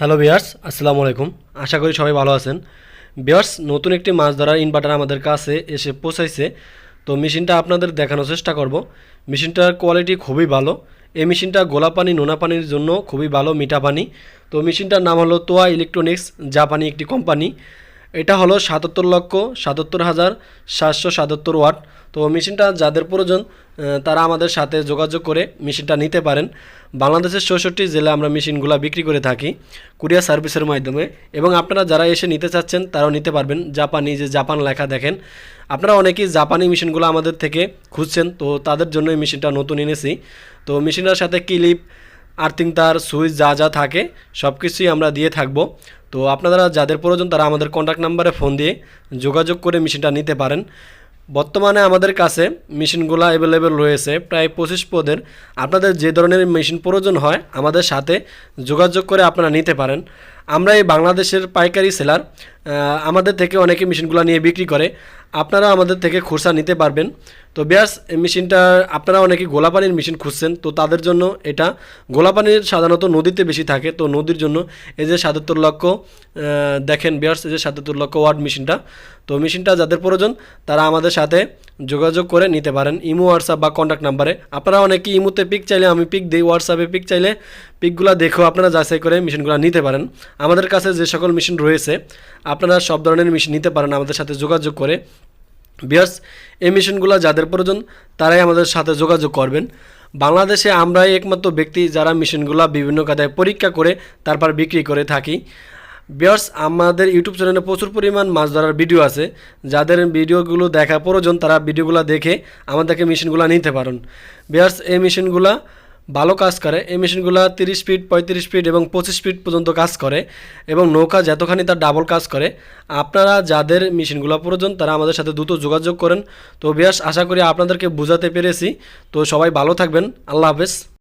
Hello বিয়ার্স আসসালামু আলাইকুম আশা করি সবাই ভালো আছেন। বিয়ার্স নতুন একটি মাছ ধরার ইনভার্টার আমাদের কাছে এসে পৌঁছাইছে। তো মেশিনটা আপনাদের দেখানোর চেষ্টা করব। মেশিনটার কোয়ালিটি খুবই ভালো। এই মেশিনটা গোলা পানি, নোনা পানির জন্য খুবই ভালো, মিঠা পানি। তো মেশিনটার নাম হলো তোয়া ইলেকট্রনিক্স জাপানি একটি কোম্পানি এটা হলো সাতাত্তর লক্ষ সাতাত্তর হাজার সাতশো সাতাত্তর ওয়াট। তো মেশিনটা যাদের প্রয়োজন তারা আমাদের সাথে যোগাযোগ করে মেশিনটা নিতে পারেন। বাংলাদেশের চৌষট্টি জেলা আমরা মেশিনগুলো বিক্রি করে থাকি কুরিয়ার সার্ভিসের মাধ্যমে। এবং আপনারা যারা এসে নিতে চাচ্ছেন, তারাও নিতে পারবেন। জাপানি যে জাপান লেখা দেখেন, আপনারা অনেকেই জাপানি মেশিনগুলো আমাদের থেকে খুঁজছেন। তো তাদের জন্য এই মেশিনটা নতুন এনেছি। তো মেশিনটার সাথে ক্লিপ আর্থিং তার সুইচ যা যা থাকে, সব কিছুই আমরা দিয়ে থাকব। তো আপনারা যাদের প্রয়োজন তারা আমাদের কন্ট্যাক্ট নাম্বারে ফোন দিয়ে যোগাযোগ করে মেশিনটা নিতে পারেন। বর্তমানে আমাদের কাছে মেশিনগুলো অ্যাভেলেবেল রয়েছে প্রায় পঁচিশ পদের। আপনাদের যে ধরনের মেশিন প্রয়োজন হয়, আমাদের সাথে যোগাযোগ করে আপনারা নিতে পারেন। আমরা এই বাংলাদেশের পাইকারি সেলার আমাদের থেকে অনেকে মেশিনগুলো নিয়ে বিক্রি করে। আপনারা আমাদের থেকে খুরসা নিতে পারবেন। তো ব্যাস এই মেশিনটা আপনারা অনেকে গোলাপানির মেশিন খুঁজছেন, তো তাদের জন্য এটা। গোলাপানির সাধারণত নদীতে বেশি থাকে, তো নদীর জন্য এই যে সাতাত্তর লক্ষ দেখেন বিয়ার্স, এই যে সাতাত্তর লক্ষ ওয়ার্ড মেশিনটা। তো মেশিনটা যাদের প্রয়োজন, তারা আমাদের সাথে যোগাযোগ করে নিতে পারেন ইমো হোয়াটসঅ্যাপ বা কন্ট্যাক্ট নাম্বারে আপনারা অনেকে ইমোতে পিক চাইলে, আমি পিক দিই হোয়াটসঅ্যাপে পিক চাইলে পিকগুলো দেখেও আপনারা যাচাই করে মেশিনগুলো নিতে পারেন। আমাদের কাছে যে সকল মেশিন রয়েছে, আপনারা সব ধরনের মেশিন নিতে পারেন আমাদের সাথে যোগাযোগ করে। বিয়ার্স এই মেশিনগুলো যাদের প্রয়োজন, তারাই আমাদের সাথে যোগাযোগ করবেন। বাংলাদেশে আমরাই একমাত্র ব্যক্তি যারা মেশিনগুলো বিভিন্ন কাদায় পরীক্ষা করে, তারপর বিক্রি করে থাকি। বিয়ার্স আমাদের ইউটিউব চ্যানেলে প্রচুর পরিমাণ মাছ ধরার ভিডিও আছে। যাদের ভিডিওগুলো দেখা প্রয়োজন, তারা ভিডিওগুলো দেখে আমাদেরকে মেশিনগুলো নিতে পারেন। বিয়ার্স এই মেশিনগুলো ভালো কাজ করে। এই মেশিনগুলো তিরিশ ফিট পঁয়ত্রিশ ফিট এবং পঁচিশ ফিট পর্যন্ত কাজ করে এবং নৌকা যতখানি তার ডাবল কাজ করে, আপনারা যাদের মেশিনগুলো প্রয়োজন, তারা আমাদের সাথে দ্রুত যোগাযোগ করেন। তো বিয়াস আশা করি আপনাদেরকে বোঝাতে পেরেছি। তো সবাই ভালো থাকবেন। আল্লাহ হাফেজ।